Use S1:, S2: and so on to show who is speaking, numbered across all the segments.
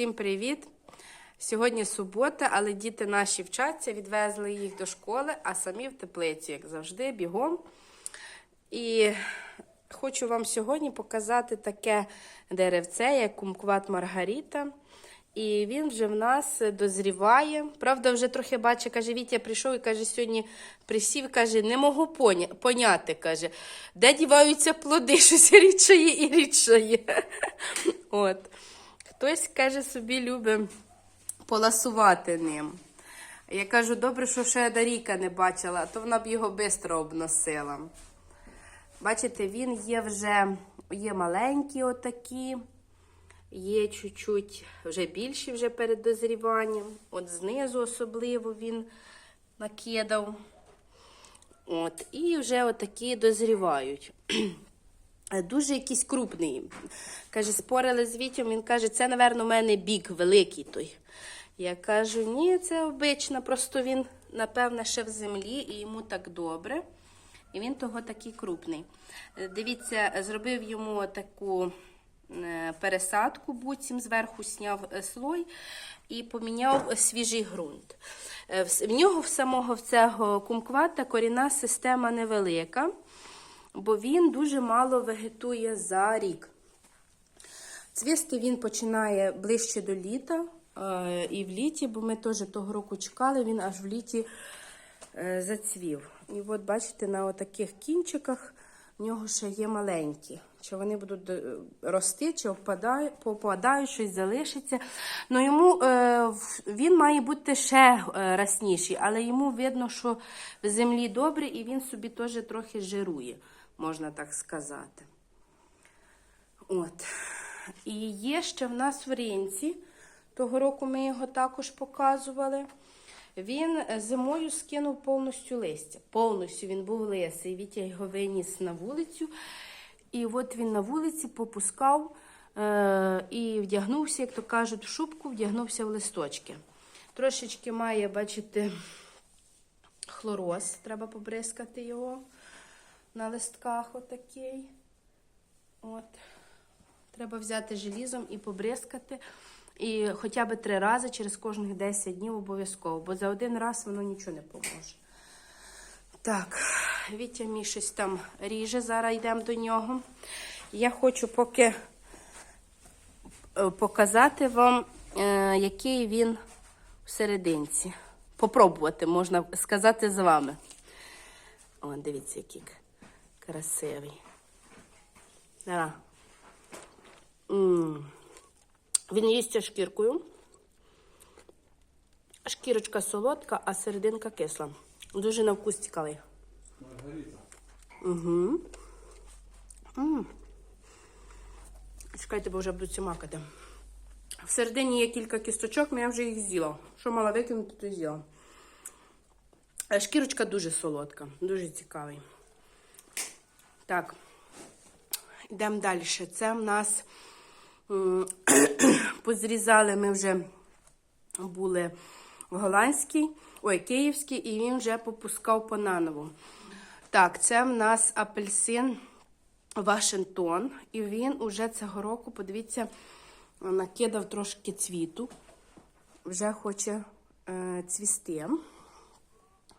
S1: Всім привіт! Сьогодні субота, але діти наші вчаться, відвезли їх до школи, а самі в теплицю, як завжди, бігом. І хочу вам сьогодні показати таке деревце, як кумкват Маргаріта. І він вже в нас дозріває. Правда, вже трохи бачить, каже, Вітя прийшов і каже, сьогодні присів, каже, не можу поня... поняти, каже, де діваються плоди, щось рідшає і рідшає. Хтось, каже, собі любить поласувати ним. Я кажу, добре, що ще Даріка не бачила, то вона б його швидко обносила. Бачите, він є вже є маленькі отакі, є чуть-чуть вже більші вже перед дозріванням. От знизу особливо він накидав. От, і вже отакі дозрівають. Дуже якийсь крупний. Каже, спорили з Вітєм, він каже, це, напевно, у мене бік великий той. Я кажу, ні, це обична, просто він, напевно, ще в землі і йому так добре. І він того такий крупний. Е, Дивіться, зробив йому таку е, пересадку, буцім зверху сняв е, слой і поміняв свіжий ґрунт. Е, В нього в самого в цього кумквата корінна система невелика, бо він дуже мало вегетує за рік. Цвісти він починає ближче до літа е, і в літі, бо ми теж того року чекали, він аж в літі е, зацвів. І от бачите, на отаких кінчиках в нього ще є маленькі. Чи вони будуть е, рости, чи попадають, щось залишиться. Ну йому він має бути ще расніший, але йому видно, що в землі добре, і він собі теж трохи жирує, можна так сказати. От. І є ще в нас в ринці. Того року ми його також показували. Він е, зимою скинув повністю листя. Повністю він був лисий. Вітя його виніс на вулицю. І от він на вулиці попускав е- і вдягнувся, як то кажуть, в шубку, вдягнувся в листочки. Трошечки має, бачите, хлороз, треба побризкати його на листках отакий. От. Треба взяти желізом і побризкати. І хоча б три рази через кожних 10 днів обов'язково, бо за один раз воно нічого не поможе. Так, Вітя мій щось там ріже, зараз йдемо до нього. Я хочу поки е, показати вам, е, який він всерединці. Попробувати, можна сказати, з вами. О, дивіться, який красивий. Да. М. Він їсться шкіркою. Шкірочка солодка, а серединка кисла. Дуже на вкус цікавий.
S2: Маргарита.
S1: Угу. М. Чекайте, бо вже буду цімакати. Всередині є кілька кісточок, але я вже їх з'їла. Що мала викинути, то з'їла. Е, Шкірочка дуже солодка, дуже цікавий. Так, йдемо далі. Це в нас позрізали ми вже були в голландській, ой, київській, і він вже попускав по наново. Так, це в нас апельсин Вашингтон. І він уже цього року, подивіться, накидав трошки цвіту. Вже хоче е, цвісти.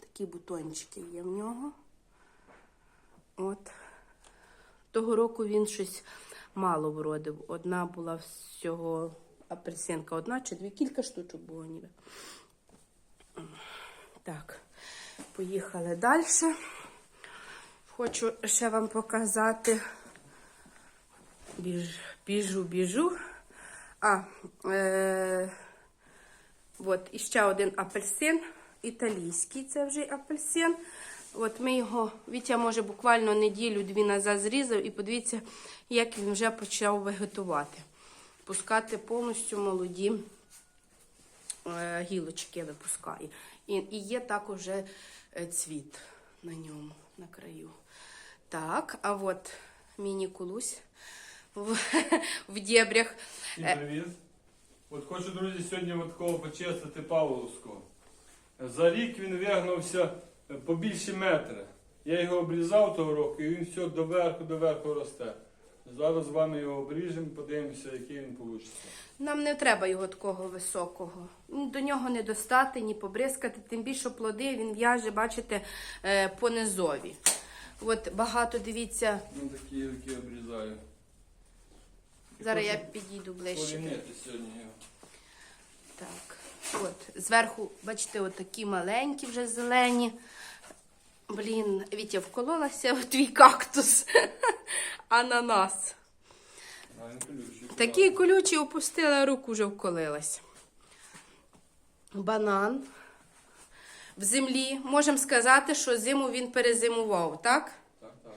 S1: Такі бутончики є в нього. От. Того року він щось мало вродив. Одна була всього апельсинка, одна чи дві, кілька штучок було ніби. Так, поїхали далі. Хочу ще вам показати. Біж, біжу, біжу. А, е, от іще один апельсин. Італійський це вже апельсин. От ми його, Вітя, може, буквально неділю-дві назад зрізав, і подивіться, як він вже почав вегетувати. Пускати повністю молоді е, гілочки випускає. І, і є також е, цвіт на ньому, на краю. Так, а от міні-кулусь в, в дєбрях.
S2: І привіт. От хочу, друзі, сьогодні от такого почистити Павловського. За рік він вигнався е, по більше метра. Я його обрізав того року, і він все доверху, доверху росте. Зараз з вами його обріжемо, подивимося, який він вийде.
S1: Нам не треба його такого високого. До нього не достати, ні побризкати, тим більше плоди він в'яже, бачите, е, по низові. От багато дивіться,
S2: Ну такі які обрізаю.
S1: зараз я підійду ближче.
S2: Сьогодні його.
S1: Так, от, зверху, бачите, от такі маленькі вже зелені. Блін, Вітя вкололася в твій кактус. Ананас.
S2: Він колючий.
S1: Такі колючі опустила руку, вже вколилась. Банан. В землі. Можемо сказати, що зиму він перезимував, так?
S2: Так, так.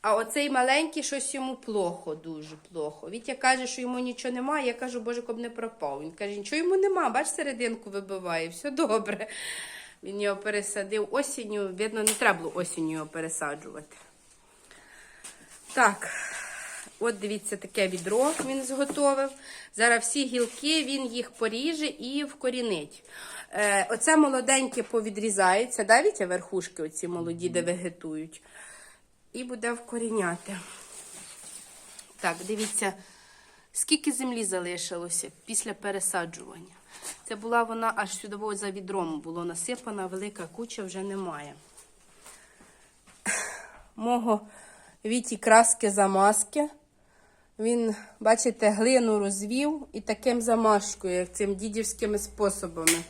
S1: А оцей маленький щось йому плохо, дуже плохо. Вітя каже, що йому нічого немає. Я кажу, боже, коб не пропав. Він каже, нічого йому нема, бач, серединку вибиває, все добре. Він його пересадив осінню. Видно, не треба було осінню його пересаджувати. Так, от дивіться, таке відро він зготовив. Зараз всі гілки він їх поріже і вкорінить. Е, оце молоденьке повідрізається, да, Вітя, верхушки оці молоді, де вегетують. І буде вкоріняти. Так, дивіться, скільки землі залишилося після пересаджування. Це була вона аж сюди за відром було насипана, велика куча вже немає. Мого віті краски замазки. Він, бачите, глину розвів і таким замашкою, цим дідівськими способами.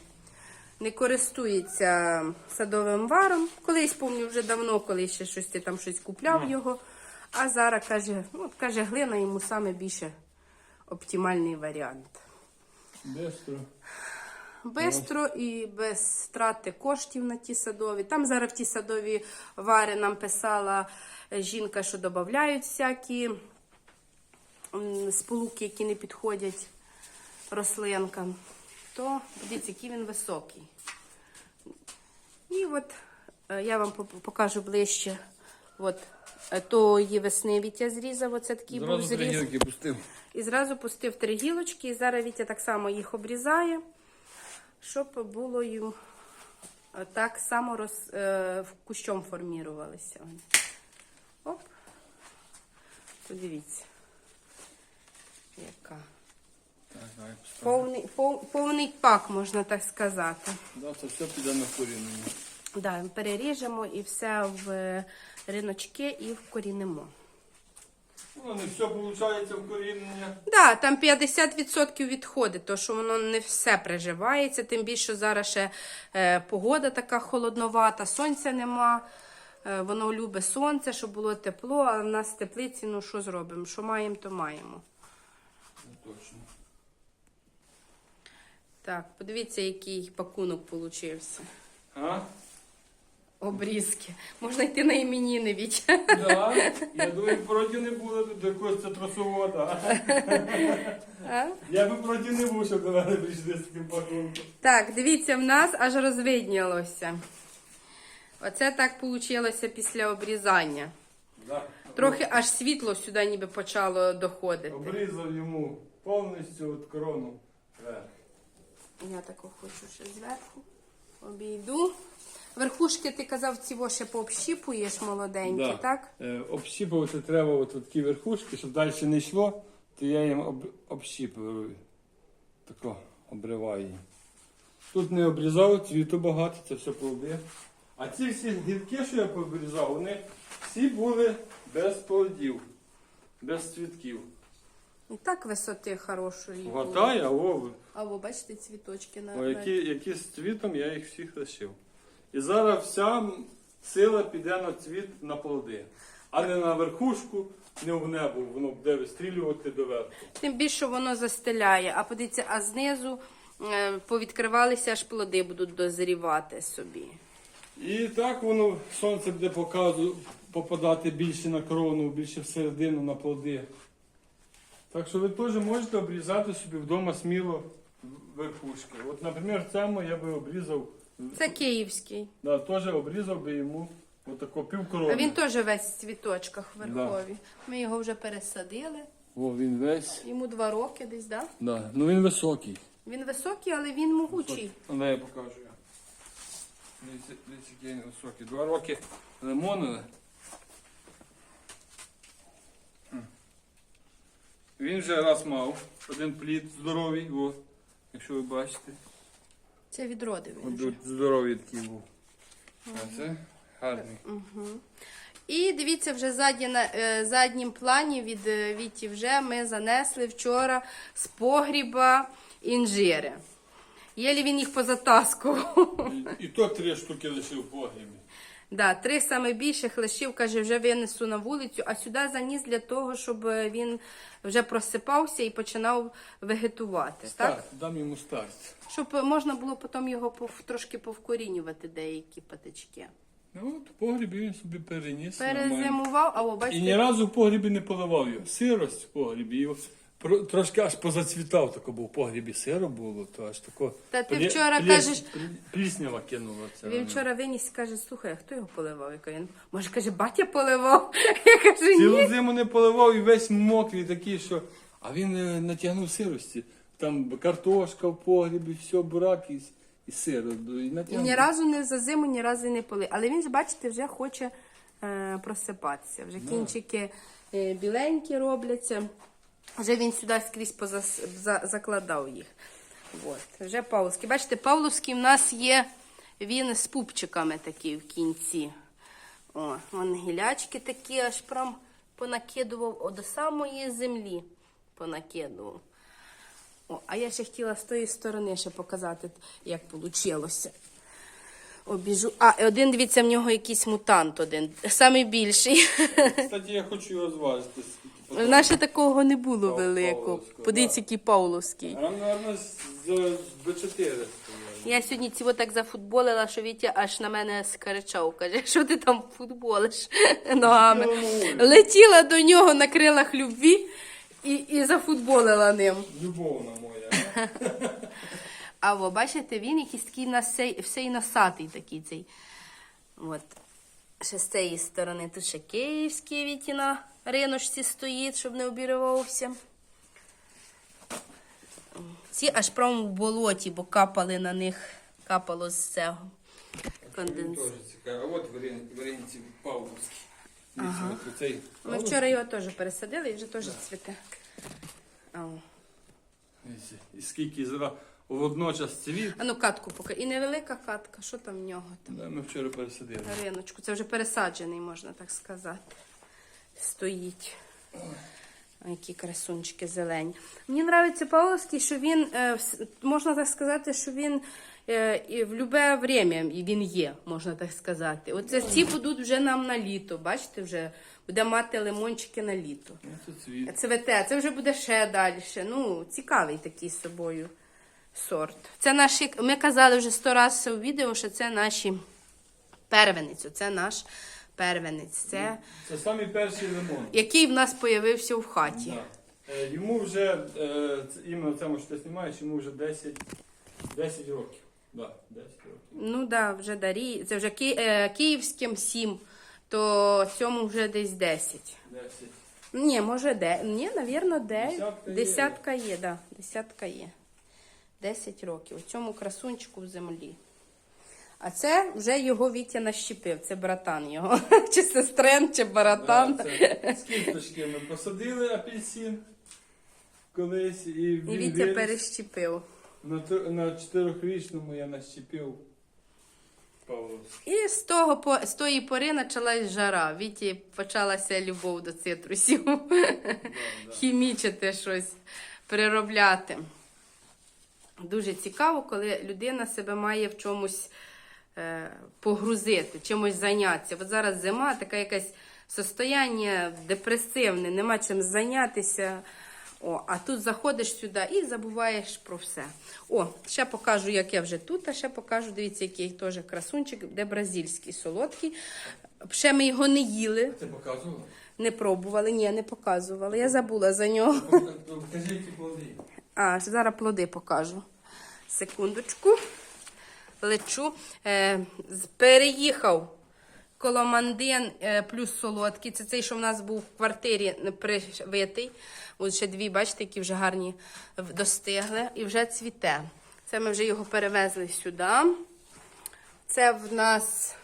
S1: Не користується садовим варом. Колись, пам'ятаю, вже давно, коли ще щось ти там щось купляв його. А зараз каже, ну, каже, глина йому саме більше оптимальний варіант.
S2: Бистро.
S1: Бистро і без страти коштів на ті садові. Там зараз в ті садові вари нам писала жінка, що додають всякі сполуки, які не підходять рослинкам. То дивіться, який він високий. І от е, я вам покажу ближче. От е, тої весни Вітя зрізав, оце такий був
S2: Зразу три
S1: зріз.
S2: гілки пустив.
S1: І зразу пустив три гілочки, і зараз Вітя так само їх обрізає, щоб було їм е, так само роз, е, кущом формірувалися. Оп. Подивіться. Яка.
S2: Так.
S1: Повний, пов, повний пак, можна так сказати.
S2: Да, це все піде на корінення.
S1: Да, переріжемо і все в е, риночки і вкорінимо.
S2: Ну, не все виходить в корінення.
S1: Да, там 50% відходить, то що воно не все приживається, тим більше зараз ще е, погода така холодновата, сонця нема. Е, воно любить сонце, щоб було тепло, а в нас теплиці, ну що зробимо? Що маємо, то маємо.
S2: Ну, Точно.
S1: Так, подивіться, який пакунок получився.
S2: А?
S1: Обрізки. Можна йти на іменіни, Вітя.
S2: Да. Я думаю, проти не було тут якогось цитрусовода.
S1: А?
S2: Я би проти не був, щоб до мене прийшли з таким пакунком.
S1: Так, дивіться, в нас аж розвиднілося. Оце так вийшло після обрізання.
S2: Да.
S1: Трохи аж світло сюди ніби почало доходити.
S2: Обрізав йому повністю от корону. вверх.
S1: Я тако хочу ще зверху. Обійду. Верхушки ти казав, ці ще пообщіпуєш молоденькі,
S2: Да.
S1: так?
S2: Е, Общіпувати треба от такі верхушки, щоб далі не йшло, то я їм об, общіпую. Тако обриваю її. Тут не обрізав, цвіту багато, це все плоди. А ці всі гілки, що я пообрізав, вони всі були без плодів, без цвітків.
S1: І так висоти хорошої. було.
S2: Хватає, а о,
S1: А ви бачите цвіточки на
S2: о які, які з цвітом, я їх всіх лишив. І зараз вся сила піде на цвіт на плоди, а не на верхушку, не в небо, воно буде вистрілювати доверху.
S1: Тим більше воно застеляє. А подивіться, а знизу е, повідкривалися, аж плоди будуть дозрівати собі.
S2: І так воно сонце буде показу, попадати більше на крону, більше всередину на плоди. Так що ви теж можете обрізати собі вдома сміло верхушки. От, наприклад, цьому я би обрізав,
S1: Це київський.
S2: да, теж обрізав би йому отако пів корони.
S1: А він теж весь в цвіточках верхові. Ми його вже пересадили.
S2: О, він весь.
S1: Йому два роки десь, да?
S2: Да. Ну він високий.
S1: Він високий, але він могучий.
S2: Але я покажу. Дивіться, дивіться, який він високий. Два роки лимонили. Він вже раз мав один плід здоровий, о, якщо ви бачите.
S1: Це відроди він вже.
S2: здоровий такий був. А це гарний.
S1: І дивіться, вже задні, на е, заднім плані від е, Віті вже ми занесли вчора з погріба інжири. Єлі він їх позатаскував.
S2: І, і то три штуки лишив в погрібі.
S1: Да, три саме більших лишив, каже, вже винесу на вулицю, а сюди заніс для того, щоб е, він вже просипався і починав вегетувати. Так?
S2: Так, дам йому старт.
S1: Щоб можна було потім його пов- трошки повкорінювати деякі патички.
S2: Ну от в погрібі він собі переніс.
S1: Перезимував, а о,
S2: І ні разу в погрібі не поливав його. Сирость в погрібі. Трошки аж позацвітав, тако був в погрібі сиро було, то аж тако.
S1: Та ти
S2: плє-
S1: вчора
S2: плє-
S1: кажеш-
S2: Пліснява кинула це.
S1: Він вчора виніс, каже, слухай, а хто його поливав? Я кажу, може, каже, батя поливав? Я кажу, ні.
S2: Цілу зиму не поливав і весь мокрий такий, що. А він е, натягнув сирості. Там картошка в погрібі, все, бурак і, і сир. І натягнув.
S1: Ні разу не за зиму, ні разу не полив. Але він, бачите, вже хоче е, просипатися. Вже кінчики е, біленькі робляться. Вже він сюди скрізь позас, за, закладав їх. От. Вже Павловський. Бачите, Павловський в нас є, він з пупчиками такі в кінці. О, вон гілячки такі аж прям понакидував о, до самої землі понакидував. О, а я ще хотіла з тої сторони ще показати, як вийшло. Обіжу. А, один, дивіться, в нього якийсь мутант один, самий більший.
S2: Кстати, я хочу його зважити.
S1: В нас ще такого не було
S2: Пав-
S1: великого.
S2: Павловського,
S1: Подивіться,
S2: да.
S1: який Павловський.
S2: А наверно, з до 4.
S1: Я сьогодні цього так зафутболила, що Вітя аж на мене скаричав. Каже, що ти там футболиш ногами. Летіла до нього на крилах любві і, і зафутболила ним.
S2: Любовна моя.
S1: А во, бачите, він якийсь такий на сей, всей носатий такий цей. От. Ще з цієї сторони тут ще київський віті на риночці стоїть, щоб не обірвався. Ці аж прямо в болоті, бо капали на них, капало з цього. Конденс.
S2: А от варениці Павловські. Ага.
S1: Ми вчора його теж пересадили і вже теж цвіте.
S2: І скільки зра водночас цвіт.
S1: А ну катку поки. І невелика катка, що там в нього? Там?
S2: Да, Ми вчора пересадили.
S1: Риночку. Це вже пересаджений, можна так сказати. Стоїть. Які красунчики зелені. Мені подобається Павловський, що він, е, можна так сказати, що він е, і в любе время він є, можна так сказати. Оце ці будуть вже нам на літо. Бачите, вже буде мати лимончики на літо.
S2: Ну, Це цвіт.
S1: Це вже буде ще далі. Ну, цікавий такий з собою сорт. Це наші, ми казали вже сто разів у відео, що це наші первенець. Це наш первенець. Це
S2: Це самий перший лимон.
S1: який в нас появився в хаті.
S2: Да. Е, Йому вже, е, іменно цьому, що ти знімаєш, йому вже 10, 10 років. Да, 10 років.
S1: Ну да, вже дарі. Це вже ки, е, київським 7, то цьому вже десь 10.
S2: 10.
S1: Ні, може де. Ні, навірно, де.
S2: Десятка є.
S1: Десятка є, да. Десятка є. 10 років. У цьому красунчику в землі. А це вже його Вітя нащепив. Це братан його. Чи сестрен, чи братан.
S2: Да, з кісточки ми посадили апельсин колись і
S1: І Вітя
S2: виріс.
S1: перещепив.
S2: На, на чотирьохрічному я нащепив Павловський.
S1: І з того з тої пори почалась жара. Віті почалася любов до цитрусів. Хімічити щось, переробляти. Дуже цікаво, коли людина себе має в чомусь е, погрузити, чимось зайнятися. От зараз зима, таке якесь состояння депресивне, нема чим зайнятися. О, а тут заходиш сюди і забуваєш про все. О, ще покажу, як я вже тут, а ще покажу, дивіться, який теж красунчик, де бразильський солодкий. Ще ми його не їли,
S2: Ти показував?
S1: не пробували, ні, не показували. Я забула за нього.
S2: Покажи, які плоди.
S1: А, зараз плоди покажу. Секундочку. Лечу. Е, переїхав коломандин е, плюс солодкий. Це цей, що в нас був в квартирі привитий. Ось ще дві, бачите, які вже гарні достигли. І вже цвіте. Це ми вже його перевезли сюди. Це в нас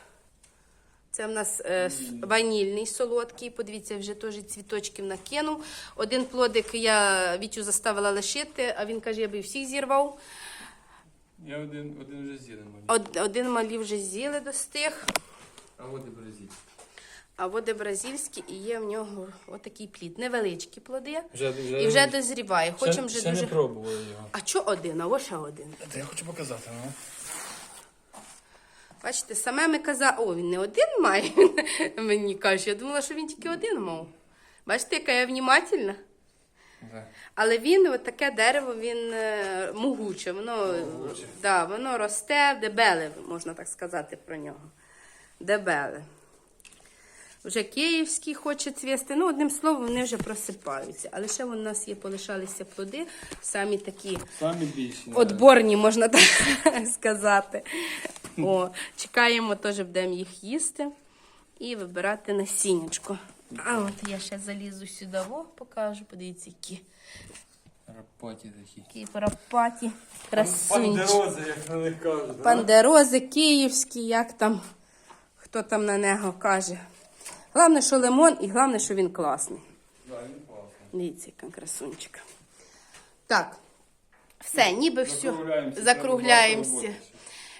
S1: Це в нас е, ванільний солодкий. Подивіться, вже теж цвіточків накинув. Один плодик я Вітю заставила лишити, а він каже, я би всіх зірвав.
S2: Я один, один вже з'їден.
S1: Од- Один малі вже з'їли достиг.
S2: А от і бразиль.
S1: А води бразильські і є в нього отакий плід. Невеличкі плоди.
S2: Вже, вже,
S1: І вже дозріває. Хочемо вже
S2: ще
S1: дуже.
S2: не пробували його.
S1: А чо один? А ось ще один.
S2: Та я хочу показати, ну.
S1: Бачите, саме ми казали, о, він не один має, мені каже. Я думала, що він тільки один мав. Бачите, яка я внімательна?
S2: Да.
S1: Але він, от таке дерево, він е, могуче, воно, Да, воно росте, дебеле, можна так сказати про нього. Дебеле. Вже київський хоче цвісти. Ну, одним словом, вони вже просипаються. Але ще у нас є, полишалися плоди, самі такі
S2: Самі більші.
S1: Отборні, можна так сказати. О, чекаємо, теж будемо їх їсти і вибирати насіннячко. А от я ще залізу сюди, о, покажу, подивіться, які,
S2: Рапаті такі.
S1: які парапаті, красунчики.
S2: Пандерози, як на них кажуть.
S1: Пандерози київські, як там, хто там на нього каже. Головне, що лимон, і головне, що він класний.
S2: Да, він класний.
S1: Дивіться, яка красунчика. Так, все, ніби все.
S2: Закругляємося,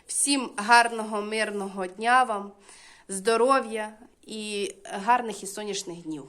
S1: Всім гарного, мирного дня вам, здоров'я і гарних і сонячних днів.